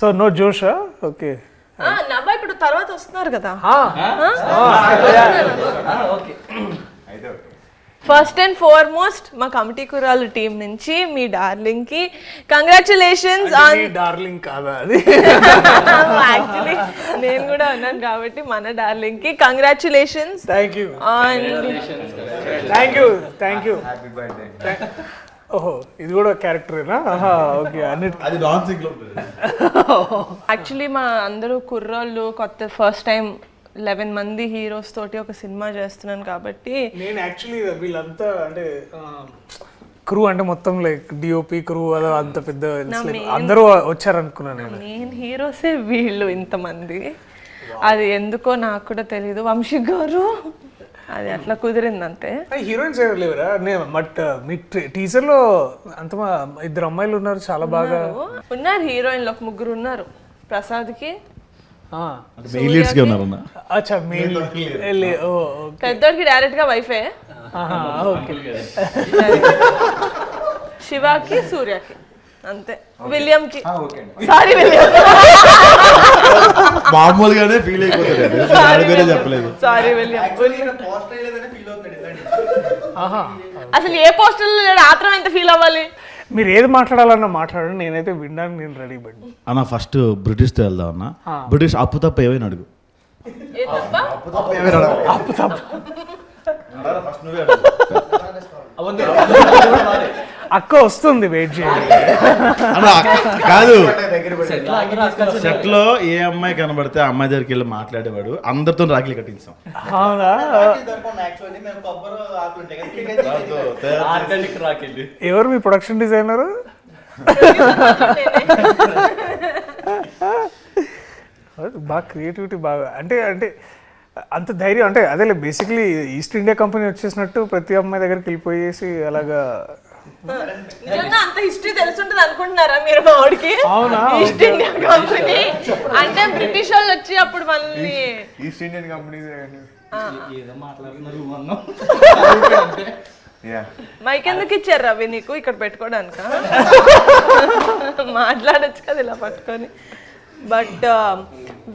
So no జోషా okay ఆ, నవ్వ ఇప్పుడు తర్వాత వస్తున్నారు కదా. ఓకే. ఫస్ట్ అండ్ ఫార్మోస్ట్ మా కమిటీ కురాలు టీం నుంచి మీ డార్లింగ్కి కంగ్రాచులేషన్స్ ఆన్ డార్లింగ్ కాదా అది? యాక్చువల్లీ నేను కూడా ఉన్నాను కాబట్టి మన డార్లింగ్కి congratulations thank you on thank you thank you ఓహో ఇది కూడా క్యారెక్టరేనా ఓకే అన్నిటి అది నాన్ సింగ్లో యాక్చువల్లీ మా అందరూ కుర్రోళ్ళు కొత్త ఫస్ట్ టైం లెవెన్ మంది హీరోస్ తోటి ఒక సినిమా చేస్తున్నాను కాబట్టి నేను యాక్చువల్లీ వీళ్ళంతా అంటే క్రూ అంటే మొత్తం లైక్ డిఓపి క్రూ అదో అంత పెద్ద అందరూ వచ్చారనుకున్నాను నేను. మెయిన్ హీరోసే వీళ్ళు ఇంతమంది. అది ఎందుకో నాకు కూడా తెలియదు వంశీ గారు. అది అట్లా కుదిరింది అంతే హీరోయిన్స్ ఎవరు లేవరా? నేను బట్ మీ టీజర్లో అంత మా- ఇద్దరు అమ్మాయిలు ఉన్నారు చాలా బాగా. ఉన్నారు. హీరోయిన్లు ఒక ముగ్గురు ఉన్నారు. ప్రసాద్కి పెద్దోడికి డైరెక్ట్గా వైఫే. ఓకే. శివాకి సూర్యకి. అంతే. విలియం కి సారీ విలియం మామూలుగానే ఫీల్ అయిపోతాడు చెప్పలేదు. సారీ విలియం అసలు ఏ పోస్టర్ లేడు? ఆత్రం ఎంత ఫీల్ అవ్వాలి? మీరు ఏది మాట్లాడాలన్నా మాట్లాడండి. నేనైతే వినడానికి నేను రెడీ పడి అన్న ఫస్ట్ బ్రిటిష్తో వెళ్దాం అన్న. బ్రిటిష్ అప్పు తప్ప ఏమైనా అడుగు. ఏ తప్ప? ఫస్ట్ నువ్వే అక్క వస్తుంది వెయిట్ చేయండి. కాదు. సెట్లో ఏ అమ్మాయి కనబడితే ఆ అమ్మాయి దగ్గరికి వెళ్ళి మాట్లాడేవాడు. అందరితో రాఖీలు కట్టించాం. అవునా? ఎవరు మీ ప్రొడక్షన్ డిజైనర్ బాగా క్రియేటివిటీ బాగా. అంటే అంటే అంత ధైర్యం అంటే అదే బేసిక్లీ ఈస్ట్ ఇండియా కంపెనీ వచ్చేసినట్టు ప్రతి అమ్మాయి దగ్గరికి వెళ్ళిపోయేసి అలాగా నిజంగా అంత హిస్టరీ తెలుసుంటది అనుకుంటున్నారా మీరు మా వాడికి? అవునా? ఈస్ట్ ఇండియా కంపెనీ అంటే బ్రిటిష్ వాళ్ళు వచ్చి అప్పుడు మనల్ని ఈస్ట్ ఇండియన్ కంపెనీస్ ఏదో మాట్లాడుతున్నారు అన్నాం యా మైక్ ఎందుకు ఇచ్చారు రవి నీకు? ఇక్కడ పెట్టుకోవడానిక? మాట్లాడొచ్చు కదా ఇలా పట్టుకొని. బట్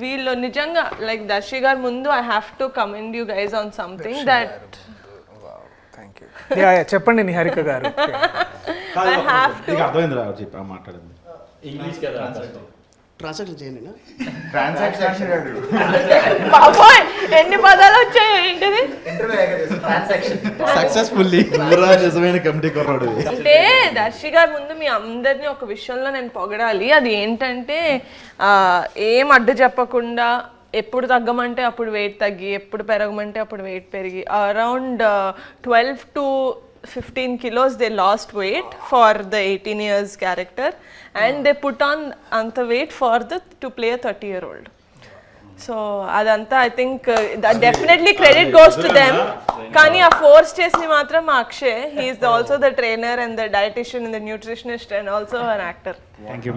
వీళ్ళు నిజంగా లైక్ దర్శి గారు ముందు I have to commend you guys on something that చెప్పండి నిహారిక గారు. ఐ హ్యావ్ నీకు అర్థమైంది రా చెప్పి ఆ మాట్లాడింది. ఇంగ్లీష్ కదా ట్రాన్సాక్షన్ చేయండి ట్రాన్సాక్షన్ కాదు బాబోయ్ ఎన్ని పదాలు వచ్చాయి ఏంటిది? సక్సెస్ఫుల్లీ ఊరా నిజమైన కమిటీ కుర్రాడు ఇది. అంటే దర్శి గారి ముందు మీ అందరినీ ఒక విషయంలో నేను పొగడాలి. అది ఏంటంటే ఆ, ఏం అడ్డు చెప్పకుండా ఎప్పుడు తగ్గమంటే అప్పుడు వెయిట్ తగ్గి ఎప్పుడు పెరగమంటే అప్పుడు వెయిట్ పెరిగి around twelve to fifteen kilos they lost weight for the eighteen years character and they put on అంత weight for the to play thirty year old so అదంతా I think definitely credit goes to them కానీ ఆ force చేసి మాత్రం మా Akshay he's also the trainer and the dietician and the nutritionist and also an actor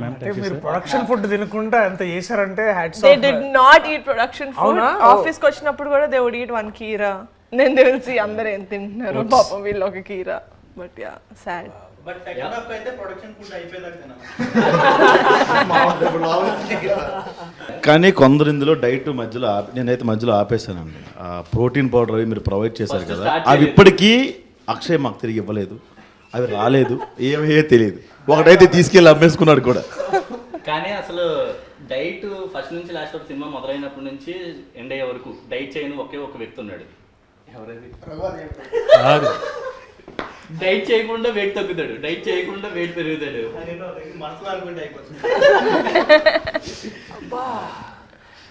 అంటే మీరు production food తినకుండా ఎంత చేశారంటే hats they did not eat production food అవునా? ఆఫీస్కి వచ్చినప్పుడు కూడా దే వుడ్ ఈట్ వన్ కీరా నేను తెలిసి అందరు ఏం తింటున్నారు? పాపం వీళ్ళు ఒక కీరా but yeah sad but second half అయితే ప్రొడక్షన్ ఫుడ్ అయిపోయేదాకా కానీ కొందరు ఇందులో డైట్ మధ్యలో ఆపి- నేనైతే మధ్యలో ఆపేసానండి ఆ ప్రోటీన్ పౌడర్ అవి మీరు ప్రొవైడ్ చేశారు కదా అవి ఇప్పటికీ అక్షయ్ మాకు తిరిగి ఇవ్వలేదు. అవి రాలేదు ఏమయ్యే తెలియదు. ఒకటైతే తీసుకెళ్ళి అమ్మేసుకున్నాడు కూడా. కానీ అసలు డైట్ ఫస్ట్ నుంచి లాస్ట్ వరకు సినిమా మొదలైనప్పటి నుంచి ఎండ్ అయ్యే వరకు డైట్ చేయని ఒకే ఒక వ్యక్తి ఉన్నాడు. ఎవరది? డైట్ చేయకుండా వెయిట్ తగ్గుతాడు. డైట్ చేయకుండా వెయిట్ పెరుగుతాడు.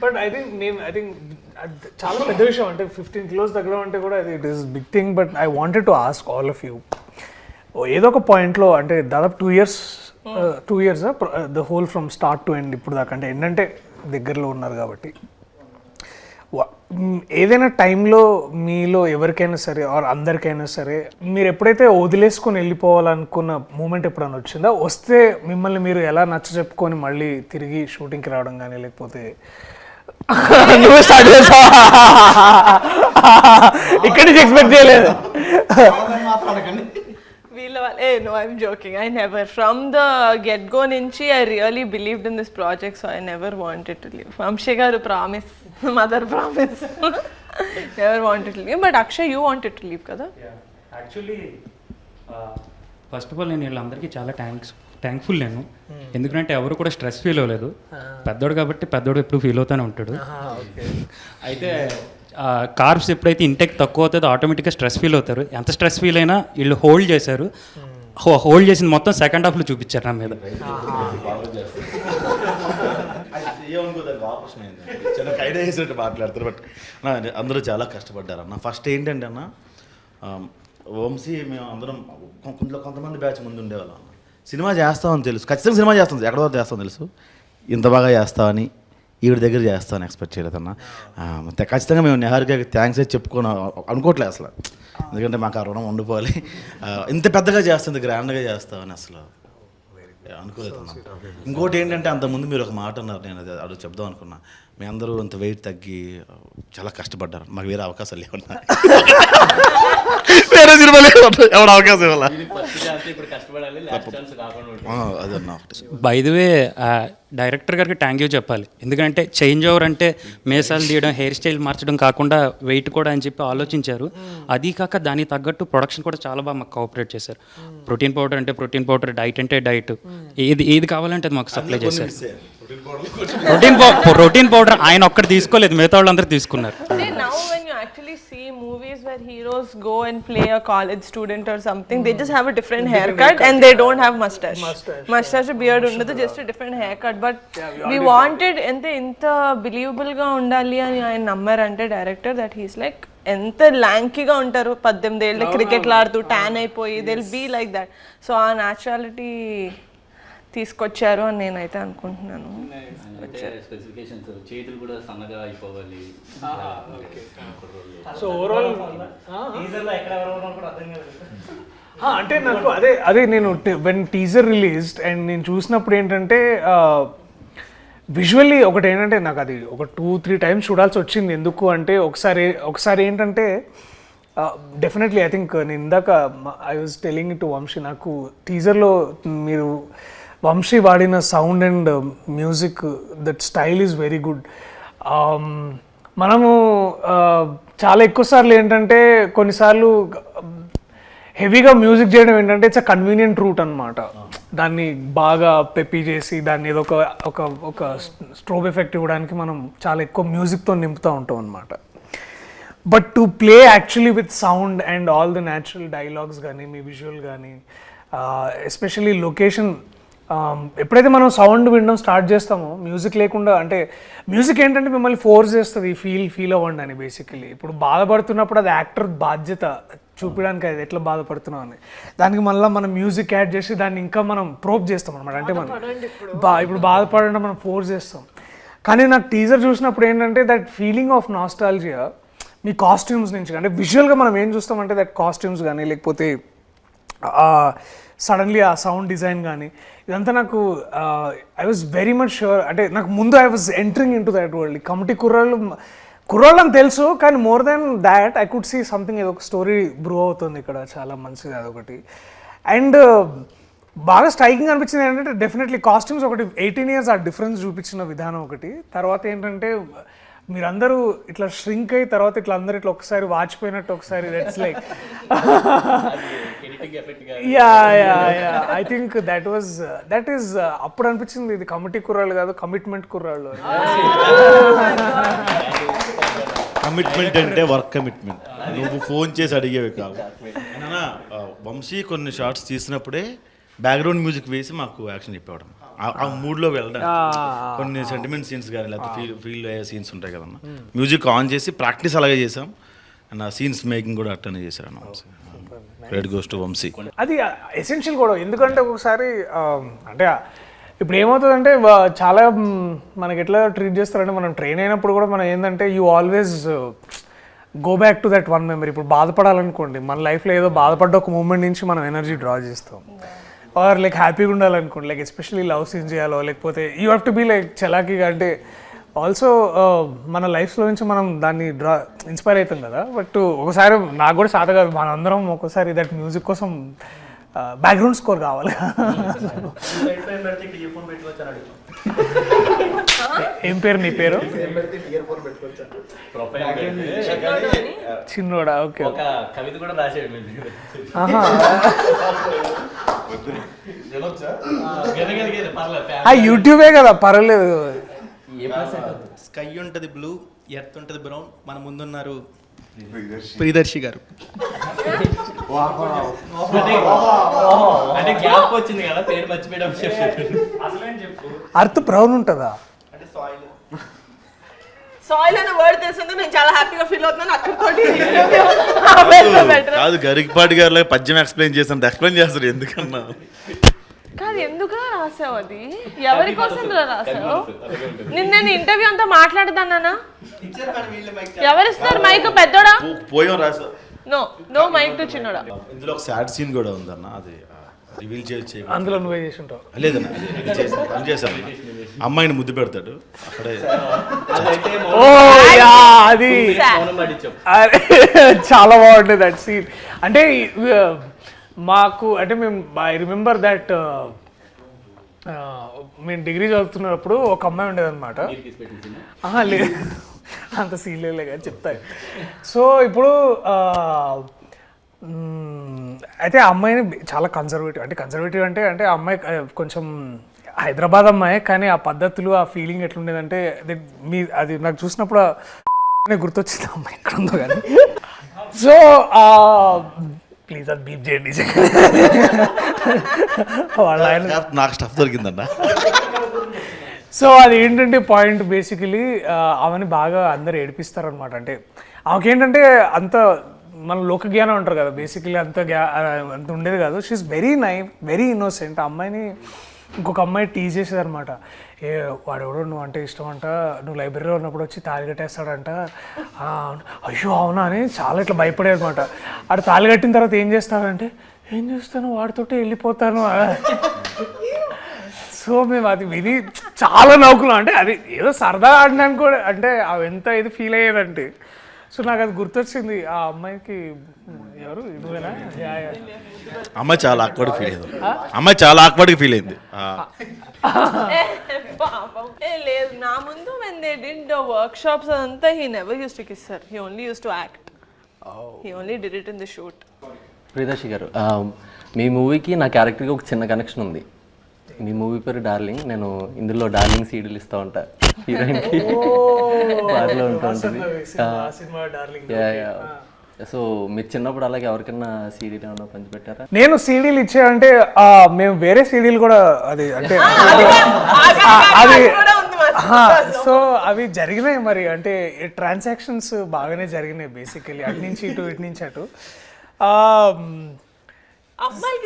బట్ ఐ థింక్ నేను ఐ థింక్ చాలా పెద్ద విషయం అంటే ఫిఫ్టీన్ కిలోస్ తగ్గడం అంటే కూడా అది it is big thing but I wanted to ask all of you ఏదో ఒక పాయింట్లో అంటే దాదాపు two years two years the whole from start to end ఇప్పుడు దాకా. అంటే ఏంటంటే దగ్గరలో ఉన్నారు కాబట్టి. ఏదైనా టైంలో మీలో ఎవరికైనా సరే ఆర్ అందరికైనా సరే మీరు ఎప్పుడైతే వదిలేసుకొని వెళ్ళిపోవాలనుకున్న మూమెంట్ ఎప్పుడైనా వచ్చిందా? వస్తే మిమ్మల్ని మీరు ఎలా నచ్చ చెప్పుకొని మళ్ళీ తిరిగి షూటింగ్కి రావడం కానీ లేకపోతే నువ్వు స్టార్ట్ చేసా ఇక్కడి నుంచి ఎక్స్పెక్ట్ చేయలేదు. వీళ్ళ కావాలి ఏ no I'm joking I never from the get go నుంచి I really believed in this project so I never wanted to live Vamshi గారు promise mother promise never wanted to leave but Akshay you wanted to leave కదా? Actually first of all నేను వీళ్ళందరికీ చాలా thanks thankful నేను. ఎందుకంటే ఎవరు కూడా stress feel అవ్వలేదు. పెద్దోడు కాబట్టి పెద్దోడు ఎప్పుడు ఫీల్ అవుతూనే ఉంటాడు. అయితే కార్బ్స్ ఎప్పుడైతే ఇంటెక్ తక్కువ అవుతుందో ఆటోమేటిక్గా స్ట్రెస్ ఫీల్ అవుతారు. ఎంత స్ట్రెస్ ఫీల్ అయినా వీళ్ళు హోల్డ్ చేశారు. హోల్డ్ చేసింది మొత్తం సెకండ్ హాఫ్లో చూపించారు నా మీద. ఏమనుకోదానికి ఆపరేషన్ చిన్న ఐడియా మాట్లాడతారు బట్ అందరూ చాలా కష్టపడ్డారు అన్న. ఫస్ట్ ఏంటంటే అన్న వంశీ మేము అందరం కొంతలో కొంతమంది బ్యాచ్ ముందు ఉండేవాళ్ళం అన్న. సినిమా చేస్తామని తెలుసు. ఖచ్చితంగా సినిమా చేస్తాం. ఎక్కడ వరకు చేస్తాం తెలుసు. ఇంత బాగా చేస్తామని ఈవిడ దగ్గర చేస్తాను ఎక్స్పెక్ట్ చేయలేదన్న ఖచ్చితంగా మేము నెహారికకి థ్యాంక్స్ అయితే చెప్పుకోను అనుకోవట్లేదు అసలు. ఎందుకంటే మాకు ఆ రుణం ఉండిపోవాలి. ఇంత పెద్దగా చేస్తుంది గ్రాండ్గా చేస్తామని అసలు. అనుకోలేదు. ఇంకోటి ఏంటంటే అంతకుముందు మీరు ఒక మాట అన్నారు నేను అది అడుగు చెప్దాం అనుకున్నా. మీ అందరూ అంత వెయిట్ తగ్గి చాలా కష్టపడ్డారు. మాకు వేరే అవకాశాలు లేవన్నా వేరే సినిమా లేదు. ఎవరు అవకాశం ఇవ్వాల? ఫస్ట్ ఛాన్స్ ఇప్పుడు కష్టపడాలి లాస్ట్ ఛాన్స్ కాకుండా ఉంటుంది. అదన్నా ఒకటి. బై ది వే డైరెక్టర్ గారికి థ్యాంక్ యూ చెప్పాలి. ఎందుకంటే చేంజ్ ఓవర్ అంటే మేసాలు తీయడం హెయిర్ స్టైల్ మార్చడం కాకుండా వెయిట్ కూడా అని చెప్పి ఆలోచించారు. అది కాక దానికి తగ్గట్టు ప్రొడక్షన్ కూడా చాలా బాగా మాకు కోఆపరేట్ చేశారు. ప్రోటీన్ పౌడర్ అంటే ప్రోటీన్ పౌడర్ డైట్ అంటే డైట్ ఏది ఏది కావాలంటే అది మాకు సప్లై చేశారు. ప్రోటీన్ ప్రోటీన్ పౌడర్ ఆయన ఒక్కటి తీసుకోలేదు మిగతా వాళ్ళందరూ తీసుకున్నారు. See movies where heroes go and play a college student or something, they just have a different haircut and they don't have mustache. Mustache, beard ఉండదు just a different haircut. But we wanted ఎంత ఇంత believable గా ఉండాలి అని ఆయన నమ్మారంటే director that he's like ఎంత ల్యాంకీగా ఉంటారు పద్దెనిమిది ఏళ్ళ క్రికెట్లు ఆడుతూ ట్యాన్ అయిపోయి దిల్ బీ లైక్ దట్ సో ఆ న్యాచురాలిటీ తీసుకొచ్చారు అని నేనైతే అనుకుంటున్నాను. అంటే స్పెసిఫికేషన్స్ చేతులు కూడా సన్నగా అయిపోవాలి. సో ఓవరాల్ అంటే నాకు అదే అదే నేను వెన్ టీజర్ రిలీజ్డ్ అండ్ నేను చూసినప్పుడు ఏంటంటే విజువల్లీ ఒకటి ఏంటంటే నాకు అది ఒక టూ త్రీ టైమ్స్ చూడాల్సి వచ్చింది. ఎందుకు అంటే ఒకసారి ఒకసారి ఏంటంటే డెఫినెట్లీ ఐ థింక్ నేను ఇందాక I was telling to Vamshi నాకు టీజర్లో మీరు వంశీ వాడిన sound and music that style is very good మనము చాలా ఎక్కువ సార్లు ఏంటంటే కొన్నిసార్లు హెవీగా మ్యూజిక్ చేయడం ఏంటంటే ఇట్స్ అ కన్వీనియంట్ రూట్ అనమాట దాన్ని బాగా పెప్పి చేసి దాన్ని ఏదో ఒక ఒక ఒక స్ట్రోబ్ ఎఫెక్ట్ ఇవ్వడానికి మనం చాలా ఎక్కువ మ్యూజిక్తో నింపుతూ ఉంటాం అనమాట but to play actually with sound and all the natural dialogues కానీ మీ విజువల్ కానీ ఎస్పెషల్లీ లొకేషన్ ఎప్పుడైతే మనం సౌండ్ వినడం స్టార్ట్ చేస్తామో మ్యూజిక్ లేకుండా అంటే మ్యూజిక్ ఏంటంటే మిమ్మల్ని ఫోర్స్ చేస్తుంది ఫీల్ ఫీల్ అవ్వండి అని బేసికలీ ఇప్పుడు బాధపడుతున్నప్పుడు అది యాక్టర్ బాధ్యత చూపించడానికి అది ఎట్లా బాధపడుతున్నాం అని. దానికి మళ్ళీ మనం మ్యూజిక్ యాడ్ చేసి దాన్ని ఇంకా మనం ప్రోప్ చేస్తాం అనమాట అంటే మనం బా ఇప్పుడు బాధపడడం మనం ఫోర్స్ చేస్తాం. కానీ నాకు టీజర్ చూసినప్పుడు ఏంటంటే దట్ ఫీలింగ్ ఆఫ్ నాస్టాలజియా మీ కాస్ట్యూమ్స్ నుంచి అంటే విజువల్గా మనం ఏం చూస్తామంటే దట్ కాస్ట్యూమ్స్ కానీ లేకపోతే సడన్లీ ఆ సౌండ్ డిజైన్ కానీ ఇదంతా నాకు I was very much sure అంటే నాకు ముందు I was entering into that world Committee Kurrollu కుర్రాళ్ళు అని తెలుసు కానీ more than that I could see something ఏదో ఒక స్టోరీ బ్రూ అవుతుంది ఇక్కడ చాలా మంచిది అదొకటి. అండ్ బాగా స్ట్రైకింగ్ అనిపించింది ఏంటంటే డెఫినెట్లీ కాస్ట్యూమ్స్ ఒకటి ఎయిటీన్ ఇయర్స్ ఆ డిఫరెన్స్ చూపించిన విధానం ఒకటి. తర్వాత ఏంటంటే మీరందరూ ఇట్లా ష్రింక్ అయ్యి తర్వాత ఇట్లా అందరూ ఇట్లా ఒకసారి వాచిపోయినట్టు ఒకసారి that's like yeah yeah yeah. I think that was that is అప్పుడు అనిపించింది ఇది కమిటీ కుర్రాళ్ళు కాదు కమిట్మెంట్ కుర్రాళ్ళు. కమిట్మెంట్ అంటే వర్క్ కమిట్మెంట్ నువ్వు ఫోన్ చేసి అడిగేవి కాదు వంశీ కొన్ని షార్ట్స్ తీసినప్పుడే బ్యాక్గ్రౌండ్ మ్యూజిక్ వేసి మాకు యాక్షన్ చెప్పేవాడు ఆ- మూడ్లో వెళ్ళడం కొన్ని సెంటిమెంట్ సీన్స్ కానీ లేకపోతే ఫీల్ ఫీల్ అయ్యే సీన్స్ ఉంటాయి కదన్న మ్యూజిక్ ఆన్ చేసి ప్రాక్టీస్ అలాగే చేసాం. అండ్ ఆ సీన్స్ మేకింగ్ కూడా అట్టనే చేశారు అన్న రెడ్ గోస్ టు వంశీ. అది ఎసెన్షియల్ కూడా. ఎందుకంటే ఒకసారి అంటే ఇప్పుడు ఏమవుతుందంటే చాలా మనకి ఎట్లా ట్రీట్ చేస్తారంటే మనం ట్రైన్ అయినప్పుడు కూడా మనం ఏంటంటే you always go back to that one memory ఇప్పుడు బాధపడాలనుకోండి మన లైఫ్లో ఏదో బాధపడ్డ ఒక మూమెంట్ నుంచి మనం ఎనర్జీ డ్రా చేస్తాం. ఆర్ లైక్ హ్యాపీగా ఉండాలనుకోండి లైక్ ఎస్పెషల్లీ లవ్ సీన్ చేయాలో లేకపోతే you have to be like చలాకీగా అంటే ఆల్సో మన లైఫ్లో నుంచి మనం దాన్ని డ్రా ఇన్స్పైర్ అవుతాం కదా. బట్ ఒకసారి నాకు కూడా సాత కాదు మనందరం ఒకసారి దట్ మ్యూజిక్ కోసం బ్యాక్గ్రౌండ్ స్కోర్ కావాలి. ఏం పేరు నీ పేరు? చిన్నోడా? ఓకే ఒక కవిత కూడా ఆ యూట్యూబే కదా పర్వాలేదు స్కై ఉంటుంది బ్లూ ఎర్త్ ఉంటుంది బ్రౌన్ మన ముందున్నారు ప్రియదర్శి. గారు. అంటే గ్యాప్ వచ్చింది కదా పేరు మర్చిపోయడం అర్త్ బ్రౌన్ ఉంటుందా? అంటే సాయిల్ సాయిల్ అనే వర్డ్ తెలిసిందే నేను చాలా హ్యాపీగా ఫీల్ అవుతున్నాను అక్కడితోటి బెటర్ కాదు గరికపాటి గారు పద్యం ఎక్స్ప్లెయిన్ చేస్తాను ఎక్స్ప్లెయిన్ చేస్తారు ఎందుకన్నా? కాదు ఎందుకు రాసావు అది? ఎవరి కోసం రాసావు? నిన్న నేను ఇంటర్వ్యూ అంతా మాట్లాడదానా ఎవరిస్తారు మైక్ పెద్దోడా? పోయాం రాసా. నో నో మైక్ టు చిన్నోడా? ఇందులో ఒక సాడ్ సీన్ కూడా ఉందన్న అది రివీల్ చేసి అందులో నువ్వే చేసి ఉంటావు లేదన్న పని చేశాను అమ్మాయిని ముద్దు పెడతాడు అక్కడే. అదైతే ఓ యా అది చాలా బాగుంటుంది దట్ సీన్ అంటే మాకు అంటే మేము ఐ రిమెంబర్ దట్ మేము డిగ్రీ చదువుతున్నప్పుడు ఒక అమ్మాయి ఉండేదన్నమాట. లేదు అంత లేదు కానీ చెప్తాను సో ఇప్పుడు అయితే ఆ అమ్మాయిని చాలా కన్సర్వేటివ్ అంటే కన్సర్వేటివ్ అంటే అంటే ఆ అమ్మాయి కొంచెం హైదరాబాద్ అమ్మాయి కానీ ఆ పద్ధతులు ఆ ఫీలింగ్ ఎట్లుండేదంటే అది మీ అది నాకు చూసినప్పుడు గుర్తొచ్చింది అమ్మాయి ఎక్కడ ఉందో కానీ. సో ప్లీజ్ అది బీప్ చేయండి. వాళ్ళ ఆయన నాకు స్టఫ్ దొరికిందన్న. సో అది ఏంటంటే పాయింట్ బేసికలీ ఆమెని బాగా అందరు ఏడిపిస్తారు అనమాట అంటే ఆమెకేంటంటే అంత మన లోక జ్ఞానం అంటారు కదా బేసికలీ అంత అంత ఉండేది కాదు. She's very naive very innocent ఆ అమ్మాయిని ఇంకొక అమ్మాయి టీజ్ చేసేది అనమాట ఏ వాడెవడో నువ్వు అంటే ఇష్టం అంట నువ్వు లైబ్రరీలో ఉన్నప్పుడు వచ్చి తాలిగట్టేస్తాడంట అయ్యో అవునా అని చాలా ఇట్లా భయపడేది అనమాట ఆడు తాళి కట్టిన తర్వాత ఏం చేస్తాడంటే ఏం చేస్తాను? వాడితోటే వెళ్ళిపోతాను. సో మేము అది విని చాలా నవ్వుకున్నాం. అంటే అది ఏదో సరదా ఆడినాను కూడా అంటే అవి ఎంత ఇది ఫీల్ అయ్యేదంటే. సో నాకు అది గుర్తొచ్చింది ఆ అమ్మాయికి ఎవరు? ఇదివేనా. అమ్మాయి చాలా ఆక్వర్డ్ ఫీల్ అయింది. అమ్మాయి చాలా ఆక్వర్డ్గా ఫీల్ అయింది. పాపం. లేదు నా ముందు when they did workshops అదంతా he never use to kiss sir he only use to act he only did it in the shoot Priyadarshi గారు మీ మూవీకి నా క్యారెక్టర్కి ఒక చిన్న కనెక్షన్ ఉంది. మీ మూవీ పేరు డార్లింగ్ నేను ఇందులో డార్లింగ్ సీడీలు ఇస్తూ ఉంటా. హీరోయిన్కి బార్లో ఉంటూ ఉంటుంది. ఆ. Cinema darling yeah yeah so మీరు చిన్నప్పుడు అలాగే ఎవరికైనా సీడీలు ఏమైనా పంచిపెట్టారా? నేను సీడీలు ఇచ్చాయంటే ఆ, మేము వేరే సీడీలు కూడా అది అంటే అది కూడా ఉంది మా సో అవి జరిగినాయి మరి. అంటే ట్రాన్సాక్షన్స్ బాగానే జరిగినాయి బేసికలీ అటు నుంచి ఇటు ఇటు నుంచి అటు.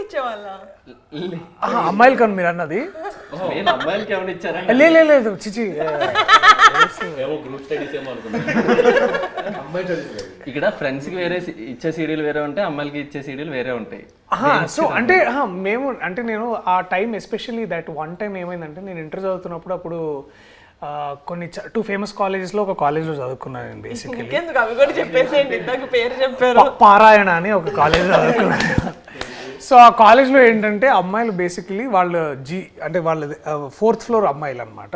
ఇచ్చేవాళ్ళ? అమ్మాయిలు కను మీరు అన్నది. నేను అమ్మాయిలకి ఏమైనా ఇచ్చారా? లే లే, లేదు చిచి. ఏమో గ్రూప్ స్టడీస్ ఏమో అనుకున్నాను ఇక్కడ ఫ్రెండ్స్కి వేరే సి- ఇచ్చే సీడీలు వేరే ఉంటాయి అమ్మాయిలకి ఇచ్చే సీడీలు వేరే ఉంటాయి. సో అంటే ఆహా, మేము అంటే నేను ఆ time especially that one time ఏమైందంటే నేను ఇంటర్ చదువుతున్నప్పుడు అప్పుడు ఆ, కొన్ని టూ ఫేమస్ కాలేజెస్లో ఒక కాలేజ్లో చదువుకున్నాను నేను బేసికలీ ఇంకెందుకు? అవి కూడా చెప్పేసేయండి. ఇందాక పేరు చెప్పారు. పారాయణ అని ఒక కాలేజ్ చదువుకున్నాను సో ఆ కాలేజ్లో ఏంటంటే అమ్మాయిలు బేసికలీ వాళ్ళు జీ అంటే వాళ్ళ ఫోర్త్ ఫ్లోర్ అమ్మాయిలు అనమాట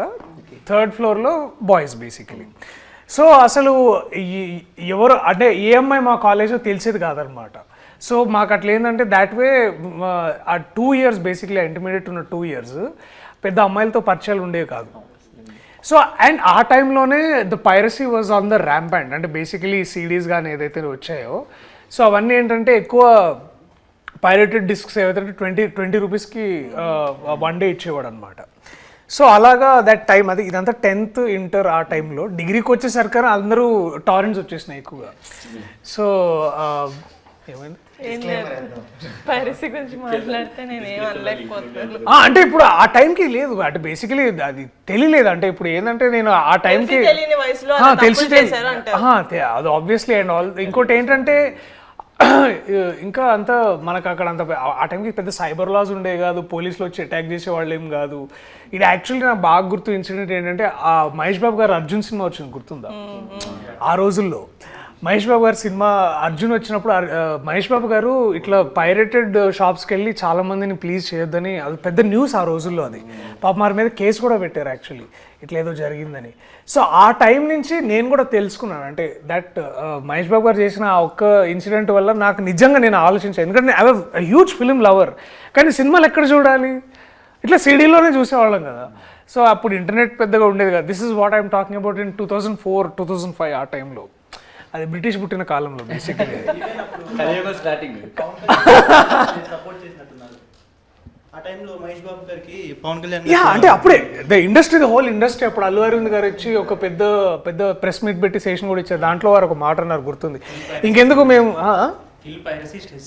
థర్డ్ ఫ్లోర్లో బాయ్స్ బేసిక్లీ సో అసలు ఎవరు అంటే ఏ అమ్మాయి మా కాలేజ్లో తెలిసేది కాదనమాట సో మాకు అట్లా ఏంటంటే దాట్ వే ఆ టూ ఇయర్స్ బేసిక్లీ ఇంటర్మీడియట్ ఉన్న టూ ఇయర్స్ పెద్ద అమ్మాయిలతో పరిచయాలు ఉండేవి కాదు. సో అండ్ ఆ టైంలోనే the piracy was on the ramp and అంటే బేసికలీ సీడీస్ కానీ ఏదైతే వచ్చాయో సో అవన్నీ ఏంటంటే ఎక్కువ పైరేటెడ్ డిస్క్స్ ఏవైతే ట్వంటీ ట్వంటీ రూపీస్కి వన్ డే ఇచ్చేవాడు అనమాట సో అలాగా దట్ టైం అది ఇదంతా టెన్త్ ఇంటర్ ఆ టైంలో డిగ్రీకి వచ్చేసరికి అందరూ టారెంట్స్ వచ్చేసినాయి ఎక్కువగా. సో ఏమైంది? అంటే ఇప్పుడు ఆ టైంకి లేదు. అంటే బేసికలీ అది తెలియలేదు. అంటే ఇప్పుడు ఏంటంటే నేను ఆ టైంకి తెలిసి అది ఆబ్వియస్లీ అండ్ ఆల్ ఇంకోటి ఏంటంటే ఇంకా అంత మనకు అక్కడ అంత ఆ టైంకి పెద్ద సైబర్ లాస్ ఉండే కాదు పోలీసులు వచ్చి అటాక్ చేసే వాళ్ళు ఏం కాదు. ఇది యాక్చువల్లీ నాకు బాగా గుర్తు ఇన్సిడెంట్ ఏంటంటే ఆ మహేష్ బాబు గారు అర్జున్ సినిమా వచ్చింది గుర్తుందా? ఆ రోజుల్లో. మహేష్ బాబు గారి సినిమా అర్జున్ వచ్చినప్పుడు మహేష్ బాబు గారు ఇట్లా పైరేటెడ్ షాప్స్కి వెళ్ళి చాలా మందిని ప్లీజ్ చేయొద్దని అది పెద్ద న్యూస్ ఆ రోజుల్లో అది. పాప వారి మీద కేసు కూడా పెట్టారు యాక్చువల్లీ ఇట్లా ఏదో జరిగిందని. సో ఆ టైం నుంచి నేను కూడా తెలుసుకున్నాను. అంటే దట్ మహేష్ బాబు గారు చేసిన ఆ ఒక్క ఇన్సిడెంట్ వల్ల నాకు నిజంగా నేను ఆలోచించాను ఎందుకంటే ఐ హ్యూజ్ ఫిలిం లవర్ కానీ సినిమాలు ఎక్కడ చూడాలి? ఇట్లా సిడీలోనే చూసేవాళ్ళం కదా. సో అప్పుడు ఇంటర్నెట్ పెద్దగా ఉండేది కదా. This is what I'm talking about in two thousand four two thousand five ఆ టైంలో అది బ్రిటిష్ పుట్టిన కాలంలో స్టార్టింగ్ సపోర్ట్ చేసినట్టున్నారు. ఆ టైంలో మహేష్ బాబు గారికి పవన్ కళ్యాణ్ యా అంటే అప్పుడే the industry the whole industry అప్పుడు అల్లు అరవింద్ గారు వచ్చి ఒక పెద్ద పెద్ద ప్రెస్ మీట్ పెట్టి సెషన్ కూడా ఇచ్చారు. దాంట్లో వారు ఒక మాట అన్నారు గుర్తుంది. ఇంకెందుకు మేము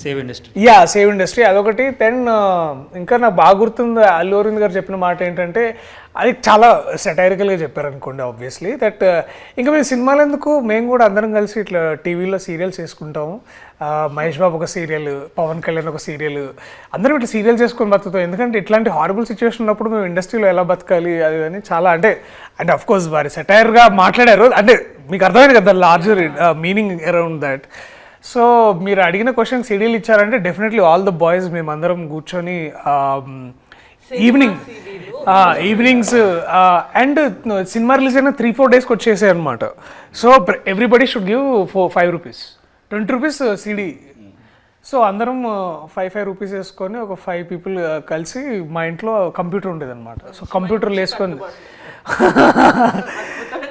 save industry. Yeah save industry. అదొకటి. దెన్ ఇంకా నాకు బాగా గుర్తుంది అల్లు అరవింద్ గారు చెప్పిన మాట ఏంటంటే అది చాలా సెటైరికల్గా చెప్పారు అనుకోండి ఆబ్వియస్లీ దట్ ఇంకా మేము సినిమాలు ఎందుకు? మేము కూడా అందరం కలిసి ఇట్లా టీవీలో సీరియల్స్ వేసుకుంటాము మహేష్ బాబు ఒక సీరియల్ పవన్ కళ్యాణ్ ఒక సీరియల్. అందరం ఇట్లా సీరియల్ చేసుకొని బతుకుతాం. ఎందుకంటే ఇట్లాంటి హారబుల్ సిచ్యువేషన్ ఉన్నప్పుడు మేము ఇండస్ట్రీలో ఎలా బతకాలి అది అని చాలా అంటే అంటే అఫ్ కోర్స్ వారి సెటైర్గా మాట్లాడారు. అంటే మీకు అర్థమైంది కదా larger meaning around that so మీరు అడిగిన క్వశ్చన్ సీడీలు ఇచ్చారంటే డెఫినెట్లీ ఆల్ ద బాయ్స్ మేమందరం కూర్చొని evening evenings and cinema release అయిన త్రీ ఫోర్ డేస్కి వచ్చేసాయి అనమాట so everybody should give four five rupees twenty rupees CD so అందరం ఫైవ్ ఫైవ్ రూపీస్ వేసుకొని ఒక ఫైవ్ పీపుల్ కలిసి మా ఇంట్లో కంప్యూటర్ ఉండేది అనమాట సో కంప్యూటర్లు వేసుకొని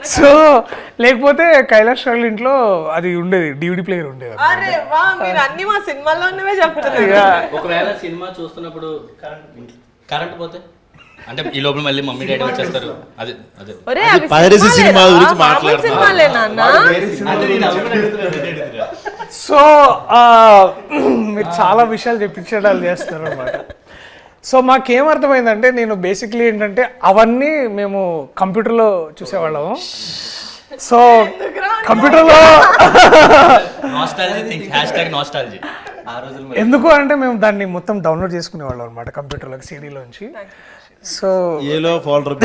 సో లేకపోతే కైలాష్ వాళ్ళ ఇంట్లో అది ఉండేది డివిడి ప్లేయర్ ఉండేది అరే వా మీరు అన్ని మా సినిమాల్లోనే చెప్తున్నారు. ఒకవేళ సినిమా చూస్తున్నప్పుడు కరెంట్ పోతే? అంటే ఈ లోపల మళ్ళీ మమ్మీ డాడీ వచ్చేస్తారు. అదే అదే. ఒరే అవి సినిమాలేనా? సినిమాల గురించి మాట్లాడుతున్నా. సో ఆ, మీరు చాలా విషయాలు చెప్పించడాలు చేస్తారు అనమాట సో మాకేం అర్థమైందంటే నేను బేసిక్లీ ఏంటంటే అవన్నీ మేము కంప్యూటర్లో చూసేవాళ్ళము. సో కంప్యూటర్లో ఎందుకు అంటే మేము దాన్ని మొత్తం డౌన్లోడ్ చేసుకునేవాళ్ళం అనమాట కంప్యూటర్లోకి సీడీలోంచి సో ఏలో ఫోల్డర్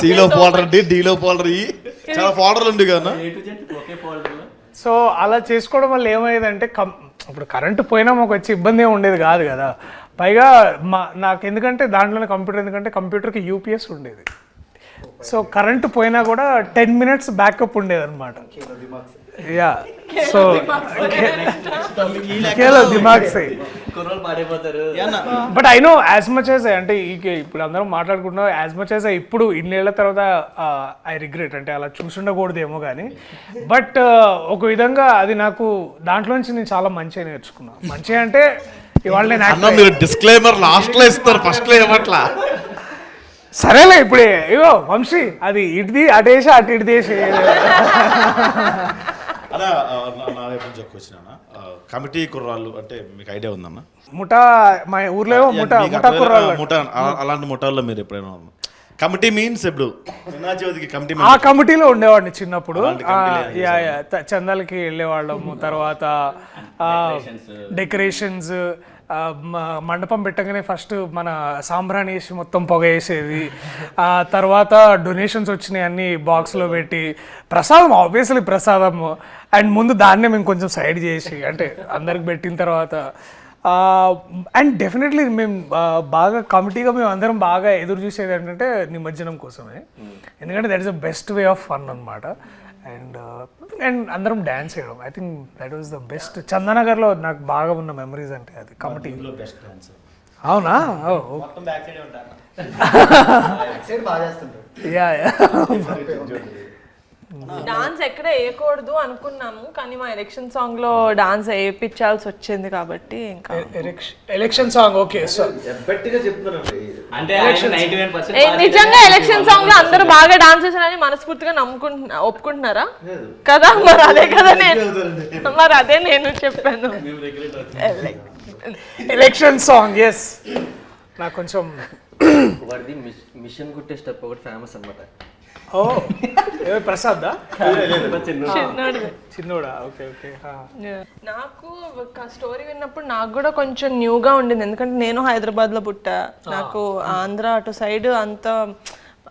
సిలో ఫోల్డర్ డి డిలో ఫోల్డర్ ఈ చాలా ఫోల్డర్లు ఉండి కదా సో అలా చేసుకోవడం వల్ల ఏమయ్యేదంటే కం ఇప్పుడు కరెంటు పోయినా మాకు వచ్చి ఇబ్బంది ఉండేది కాదు కదా. పైగా మా నాకు ఎందుకంటే దాంట్లోనే కంప్యూటర్ ఎందుకంటే కంప్యూటర్కి యూపీఎస్ ఉండేది. సో కరెంటు పోయినా కూడా టెన్ మినిట్స్ బ్యాకప్ ఉండేది అనమాట యా సో కేలో దిమాగ్ సై కుర్రోలు పాడైపోతారు. But I know as much as అంటే ఈ ఇప్పుడు అందరం మాట్లాడుకుంటున్నాం యాజ్ మచ్ యాజ్ ఇప్పుడు ఇన్నేళ్ళ తర్వాత ఐ రిగ్రెట్ అంటే అలా చూసుండకూడదేమో కానీ బట్ ఒక విధంగా అది నాకు దాంట్లోంచి నేను చాలా మంచిగా నేర్చుకున్నా. మంచి అంటే ఇవాళ నేను మీరు డిస్క్లైమర్ లాస్ట్లో ఇస్తారు ఫస్ట్లో ఏమట్లా సరేలే ఇప్పుడే. ఇగో వంశీ అది ఇటుది అటేసి అటు ఇటు అలా నా వైపు నుంచి ఒక క్వశ్చన్ అన్న. కమిటీ కుర్రాళ్ళు అంటే మీకు ఐడియా ఉందన్న? ముఠా మా ఊర్లో ముఠా ముఠా కుర్రాళ్ళు. ముఠా అలాంటి ముఠాల్లో మీరు ఎప్పుడైనా కమిటీ మీన్స్ ఇప్పుడు కమిటీ ఆ కమిటీలో ఉండేవాడిని చిన్నప్పుడు. చందాలకి వెళ్ళేవాళ్ళము తర్వాత డెకరేషన్స్ మండపం పెట్టగానే ఫస్ట్ మన సాంబ్రాణి వేసి మొత్తం పొగ వేసేది. ఆ తర్వాత డొనేషన్స్ వచ్చినాయి అన్ని బాక్స్లో పెట్టి. ప్రసాదం ఆబ్వియస్లీ ప్రసాదం అండ్ ముందు దాన్నే మేము కొంచెం సైడ్ చేసి అంటే అందరికి పెట్టిన తర్వాత అండ్ డెఫినెట్లీ మేము బాగా కమిటీగా మేము అందరం బాగా ఎదురు చూసేది ఏంటంటే నిమజ్జనం కోసమే. ఎందుకంటే that is the best way of fun అనమాట అండ్ అండ్ అందరం డ్యాన్స్ చేయడం. I think that was the best చందనగర్లో నాకు బాగా ఉన్న మెమరీస్ అంటే అది కమిటీ బెస్ట్ డాన్స్ అవునా? మొత్తం బ్యాక్ సైడ్ ఉంటారు. సైడ్ బాగా చేస్తుంటారు. యా యా డాన్స్ ఎక్కడ వేయకూడదు అనుకున్నాము కానీ మా ఎలక్షన్ సాంగ్లో డాన్స్ వేయించాల్సి వచ్చింది కాబట్టి ఇంకా. ఎలక్షన్ సాంగ్ ఓకే నిజంగా ఎలక్షన్ సాంగ్లో అందరూ బాగా డాన్స్ చేశారని మనస్ఫూర్తిగా నమ్ముకుంటున్నా ఒప్పుకుంటున్నారా? కదా మరి అదే కదా నేను మరి అదే నేను చెప్పాను. ఎలక్షన్ సాంగ్ ఎస్ నాకు కొంచెం మిషన్ కుట్టే స్టెప్ ఒకటి ఫేమస్ అనమాట ఓ ప్రసాద్. చిన్నోడా? ఓకే ఓకే నాకు ఒక స్టోరీ విన్నప్పుడు నాకు కూడా కొంచెం న్యూగా ఉండింది. ఎందుకంటే నేను హైదరాబాద్లో పుట్టా నాకు ఆంధ్ర అటు సైడ్ అంత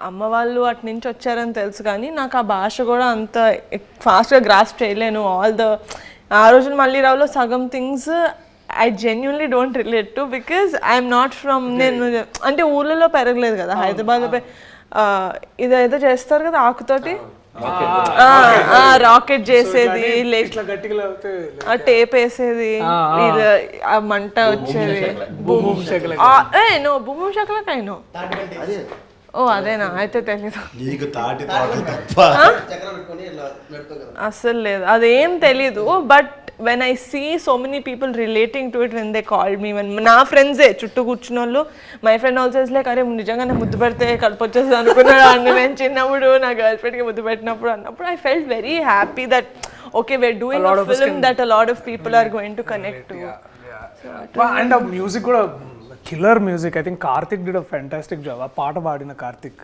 అమ్మ వాళ్ళు అటు నుంచి వచ్చారని తెలుసు కానీ నాకు ఆ భాష కూడా అంత ఫాస్ట్గా గ్రాస్ప్ చేయలేను. ఆల్ ద ఆ రోజున మళ్ళీ రావులో సగం things I genuinely don't relate to because I'm not from నేను అంటే ఊళ్ళలో పెరగలేదు కదా. హైదరాబాద్లో ఇదేదో చేస్తారు కదా ఆకుతోటి? రాకెట్ చేసేది ఆ టేప్ వేసేది ఇది ఆ మంట వచ్చేది. భూమి శకల. ఆ, ఏ నో భూమి అయినో ఓ అదేనా? అయితే తెలీదు. నీకు తాటి తోటలు తప్ప. చక్రం పెట్టుకొని ఇలా నడుపుతావు కదా అస్సలు లేదు అదేం తెలీదు but when I see so many people relating to it when they call me one నా ఫ్రెండ్సే చుట్టూ కూర్చున్న వాళ్ళు మై ఫ్రెండ్ ఆల్సో లైక్ అరే నిజంగానే ముద్దు పెడితే కడుపు వచ్చేసి అనుకున్నాడు? నేను చిన్నప్పుడు నా గర్ల్ ఫ్రెండ్కి ముద్దు పెట్టినప్పుడు అన్నప్పుడు I felt very happy that okay were doing film that a lot of people are going to connect to and ఆ మ్యూజిక్ కూడా killer music I think Karthik did fantastic job ఆ పాట పాడిన కార్తిక్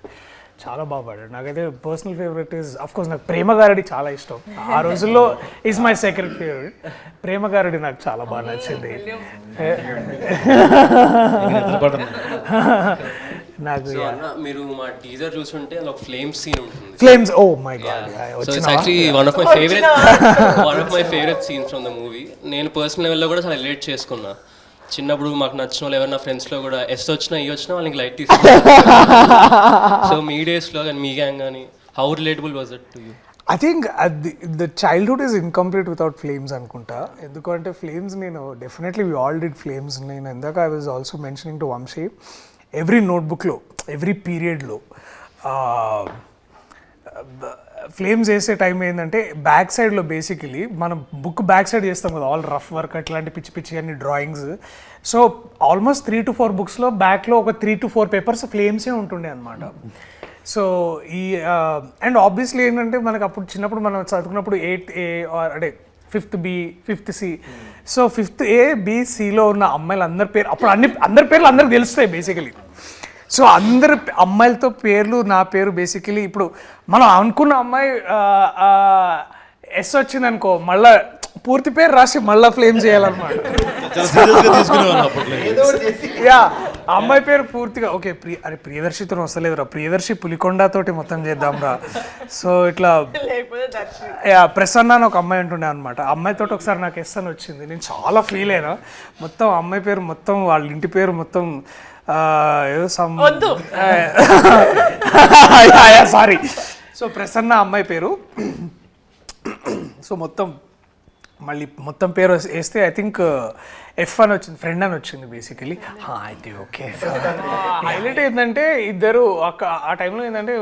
చాలా బాగా పాడాడు. నాకైతే personal favourite is of course నాకు ప్రేమ గారడి చాలా ఇష్టం. ఆ రోజుల్లో ఈజ్ మై సెకండ్ ఫేవరెట్ ప్రేమ గారడి నాకు చాలా బాగా నచ్చింది. నాకు మీరు మా టీజర్ అందులో ఒక ఫ్లేమ్ సీన్ ఉంటుంది. Flames oh my god so it's actually one of my favourite one of my favourite scenes from the movie నేను పర్సనల్ లెవెల్లో కూడా చాలా రిలేట్ చేసుకున్నా. చిన్నప్పుడు మాకు నచ్చిన వాళ్ళు ఎవరైనా ఫ్రెండ్స్లో కూడా ఎస్ వచ్చినా ఈ వచ్చినా వాళ్ళకి లైట్ తీసుకున్నారు సో మీ డేస్లో కానీ మీ గ్యాంగ్ కానీ how relatable was it to you I think the childhood is incomplete without flames అనుకుంటా. ఎందుకంటే ఫ్లేమ్స్ నేను definitely we all did flames నేను ఇందాక I was also mentioning to Vamshi every నోట్బుక్లో every పీరియడ్లో ఫ్లేమ్స్ వేసే టైం ఏంటంటే back సైడ్లో basically మనం బుక్ బ్యాక్ సైడ్ చేస్తాం కదా ఆల్ రఫ్ వర్క్ అట్లాంటి పిచ్చి పిచ్చి అన్ని drawings. So almost three to four బుక్స్లో బ్యాక్లో ఒక త్రీ టు ఫోర్ పేపర్స్ ఫ్లేమ్సే ఉంటుండే అనమాట సో ఈ అండ్ ఆబ్వియస్లీ ఏంటంటే మనకు అప్పుడు చిన్నప్పుడు మనం చదువుకున్నప్పుడు ఎయిత్ ఏ ఆర్ అంటే fifth B fifth C so fifth A B సిలో ఉన్న అమ్మాయిలు అందరి పేరు అప్పుడు అన్ని అందరి పేర్లు అందరికి తెలుస్తాయి బేసికలీ సో అందరి అమ్మాయిలతో పేర్లు నా పేరు బేసికలీ ఇప్పుడు మనం అనుకున్న అమ్మాయి ఎస్ వచ్చింది అనుకో మళ్ళా పూర్తి పేరు రాసి మళ్ళా ఫ్లేమ్ చేయాలన్నమాట. యా ఆ అమ్మాయి పేరు పూర్తిగా ఓకే ప్రియ అరే ప్రియదర్శితో వస్తలేదురా ప్రియదర్శి పులికొండ తోటి మొత్తం చేద్దాం రా సో ఇట్లా లేకపోతే దర్శి. యా ప్రసన్న అని ఒక అమ్మాయి ఉంటుండే అనమాట అమ్మాయి తోటి ఒకసారి నాకు ఎస్ అని వచ్చింది. నేను చాలా ఫీల్ అయినా మొత్తం అమ్మాయి పేరు మొత్తం వాళ్ళ ఇంటి పేరు మొత్తం. సారీ. సో ప్రసన్న అమ్మాయి పేరు. సో మొత్తం మళ్ళీ మొత్తం పేరు వేస్- వేస్తే ఐ థింక్ ఎఫ్ అని వచ్చింది ఫ్రెండ్ అని వచ్చింది బేసికలీ అయితే ఓకే హైలైట్ ఏంటంటే ఇద్దరు ఆ టైంలో ఏంటంటే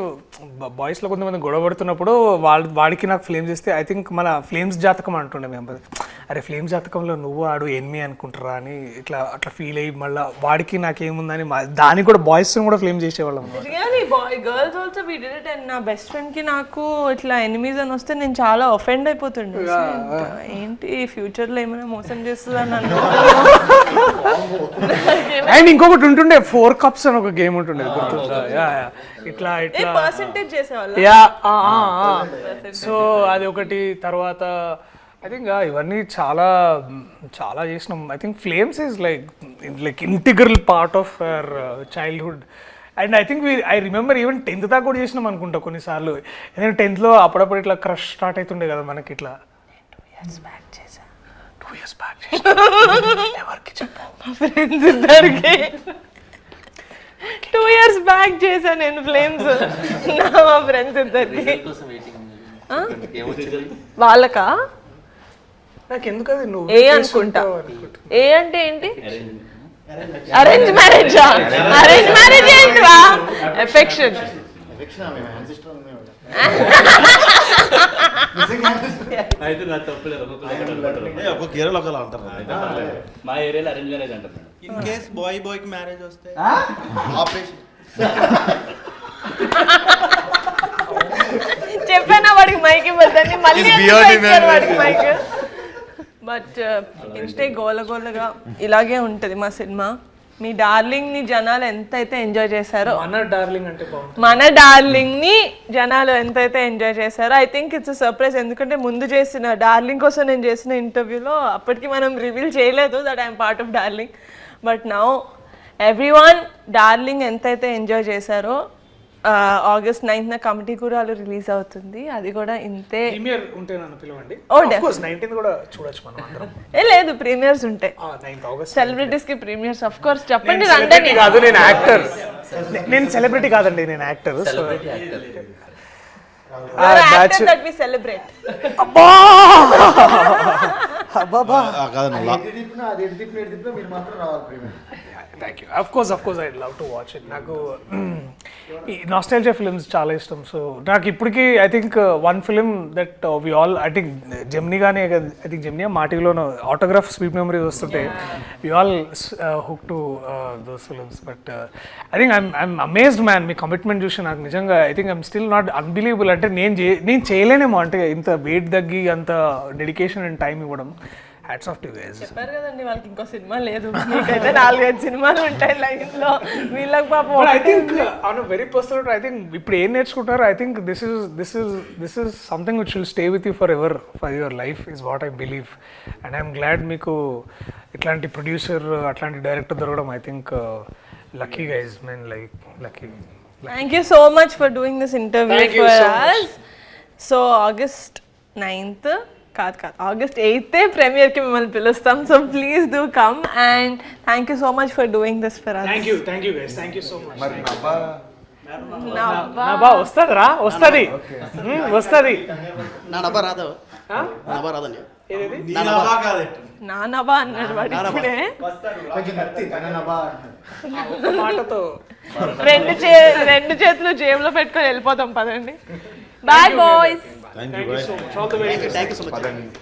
బాయ్స్లో కొంతమంది గొడవ పడుతున్నప్పుడు వాళ్ళ వాడికి నాకు ఫ్లేమ్స్ ఇస్తే ఐ థింక్ మన ఫ్లేమ్స్ జాతకం అంటుండే మేము. అరే ఫ్లేమ్స్ జాతకంలో నువ్వు ఆడు ఎన్మి అనుకుంటారా అని ఇట్లా అట్లా ఫీల్ అయ్యి మళ్ళీ వాడికి నాకేముందని దానికి కూడా బాయ్స్ కూడా ఫ్లేమ్ చేసేవాళ్ళం girls also we did it and నా బెస్ట్ ఫ్రెండ్కి నాకు ఇట్లా ఎనిమీస్ అని వస్తే నేను చాలా ఒఫెండ్ అయిపోతుండే. ఏంటి ఫ్యూచర్లో ఏమైనా మోసం చేస్తుందని అనుకుంటున్నా అండ్ ఇంకొకటి ఉంటుండే ఫోర్ కప్స్ అని ఒక గేమ్ ఉంటుండే గుర్తుందా? Yeah yeah. ఇట్లా ఇట్లా. పర్సెంటేజ్ చేసేవాళ్ళ? యా సో అది ఒకటి తర్వాత ఐ థింక్ ఇవన్నీ చాలా చాలా చేసినాం. I think flames is like like integral part of our childhood and I think I remember even tenth దాకా కూడా చేసినాం అనుకుంటా కొన్నిసార్లు. ఎందుకంటే టెన్త్లో అప్పుడప్పుడు ఇట్లా క్రష్ స్టార్ట్ అవుతుండే కదా మనకి ఇట్లా. టూ ఇయర్స్ బ్యాక్ ఎవరికి చెప్పు మా ఫ్రెండ్స్ ఇద్దరికి టూ ఇయర్స్ బ్యాక్ చేశాను నేను ఫ్లేమ్స్ నా మా ఫ్రెండ్స్ ఇద్దరికి కోసం వెయిటింగ్ ఏమొచ్చింది వాళ్ళకా నాకు ఎందుకు అది నువ్వు? ఏ అనుకుంటా. ఏ అంటే ఏంటి? అరేంజ్ మ్యారేజ్ అరేంజ్ మ్యారేజ్ ఏంటివా? ఎఫెక్షన్ అయితే నా తప్పులేదు ఒక్కొక్క ఏరియాలో ఒకలా అంటారు మా ఏరియాలో అరేంజ్ మ్యారేజ్ అంటారు ఇన్ కేస్ బాయ్ బాయ్కి మ్యారేజ్ వస్తే ఆపరేషన్ చెప్పానా వాడికి మైక్ ఇవ్వద్దని? మళ్ళీ వాడికి. మైక్? బట్ ఇంతే గోల గోలగా ఇలాగే ఉంటది మా సినిమా. మీ డార్లింగ్ని జనాలు ఎంతైతే ఎంజాయ్ చేశారో మన డార్లింగ్ అంటే మన డార్లింగ్ని జనాలు ఎంతైతే ఎంజాయ్ చేశారో ఐ థింక్ ఇట్స్ సర్ప్రైజ్ ఎందుకంటే ముందు చేసిన డార్లింగ్ కోసం నేను చేసిన ఇంటర్వ్యూలో అప్పటికి మనం రివీల్ చేయలేదు that I'm part of darling. But now everyone darling ఎంతైతే ఎంజాయ్ చేశారో ఆగస్ట్ నైన్త్న కమిటీ కూరాలు రిలీజ్ అవుతుంది. అది కూడా ఇంతే. ప్రీమియర్ ఉంటే నన్ను పిలవండి. Oh, కోర్స్ నైన్టీన్ కూడా చూడొచ్చు మనం అందరం. ఏ లేదు ప్రీమియర్స్ ఉంటాయి నైన్త్ ఆగస్ట్ సెలబ్రిటీస్కి ప్రీమియర్స్ ఆఫ్ కోర్స్ చెప్పండి నేను రండి సెలబ్రిటీ కాదు. నేను యాక్టర్ నేను సెలబ్రిటీ కాదండి నేను actor celebrity actor that we celebrate అబ్బా! Course I love to watch it నాకు ఈ నాస్టాలజియా ఫిల్మ్స్ చాలా ఇష్టం. సో నాకు ఇప్పటికీ I think one film that we all I think Gemini కానీ ఐ థింక్ జెమ్నీ మాటిలోనో ఆటోగ్రాఫ్ స్వీట్ మెమరీస్ వస్తుంటే we all hook to those films but I think I'm I'm amazed man me commitment చూసి నాకు నిజంగా I think I'm still not unbelievable అంటే నేను చే నేను చేయలేనేమో. అంటే ఇంత వెయిట్ తగ్గి అంత డెడికేషన్ అండ్ టైం ఇవ్వడం. హ్యాట్స్ ఆఫ్ టు గైస్ చెప్పారు కదండి వాళ్ళకి ఇంకో సినిమా లేదు. మీకైతే నాలుగైదు సినిమాలు ఉంటాయి లైన్లో వీళ్ళకి పాపం I think. On very personal I think ఇప్పుడు ఏం నేర్చుకుంటారో I think this is this is this is something which will stay with you forever for your life is what I believe and I'm glad మీకు ఇట్లాంటి producer అట్లాంటి director దొరకడం I think lucky guys men like lucky thank you so much for doing this interview for. Us so August ninth కాదు కాదు. August eighth ప్రీమియర్కి మిమ్మల్ని పిలుస్తాం. So please do come and thank you so much for doing this for us thank you thank you guys thank you so much మరి నవ్వా నా బా వస్తుంది. రా వస్తుంది వస్తుంది. నా నబ్బా రాదా. నబ్బా. నానబా అన్నాడు వాడు ఇప్పుడే. నబ్బా మాటతో. రెండు చే రెండు చేతులు జేబులో పెట్టుకొని వెళ్ళిపోతాం పదండి. Bye boys Thank, Thank you, you so much. All the very best. Thank you so much.